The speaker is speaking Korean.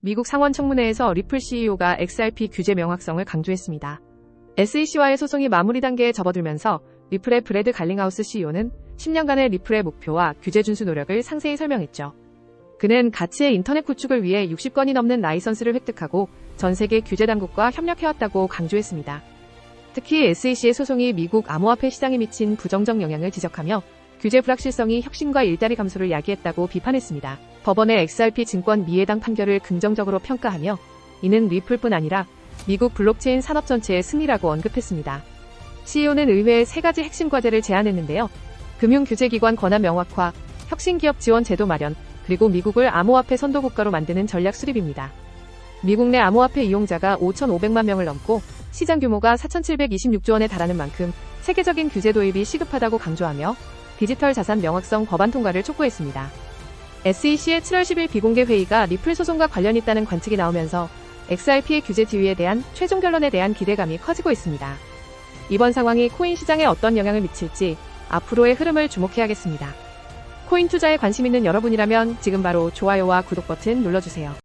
미국 상원 청문회에서 리플 CEO가 XRP 규제 명확성을 강조했습니다. SEC와의 소송이 마무리 단계에 접어들면서 리플의 브래드 갈링하우스 CEO는 10년간의 리플의 목표와 규제 준수 노력을 상세히 설명했죠. 그는 가치의 인터넷 구축을 위해 60건이 넘는 라이선스를 획득하고 전 세계 규제 당국과 협력해왔다고 강조했습니다. 특히 SEC의 소송이 미국 암호화폐 시장에 미친 부정적 영향을 지적하며 규제 불확실성이 혁신과 일자리 감소를 야기했다고 비판했습니다. 법원의 XRP 증권 미해당 판결을 긍정적으로 평가하며 이는 리플뿐 아니라 미국 블록체인 산업 전체의 승리라고 언급했습니다. CEO는 의회에 세 가지 핵심 과제를 제안했는데요. 금융규제기관 권한 명확화, 혁신기업 지원 제도 마련, 그리고 미국을 암호화폐 선도 국가로 만드는 전략 수립입니다. 미국 내 암호화폐 이용자가 5,500만 명을 넘고 시장 규모가 4,726조 원에 달하는 만큼 세계적인 규제 도입이 시급하다고 강조하며 디지털 자산 명확성 법안 통과를 촉구했습니다. SEC의 7월 10일 비공개 회의가 리플 소송과 관련 있다는 관측이 나오면서 XRP의 규제 지위에 대한 최종 결론에 대한 기대감이 커지고 있습니다. 이번 상황이 코인 시장에 어떤 영향을 미칠지 앞으로의 흐름을 주목해야겠습니다. 코인 투자에 관심 있는 여러분이라면 지금 바로 좋아요와 구독 버튼 눌러주세요.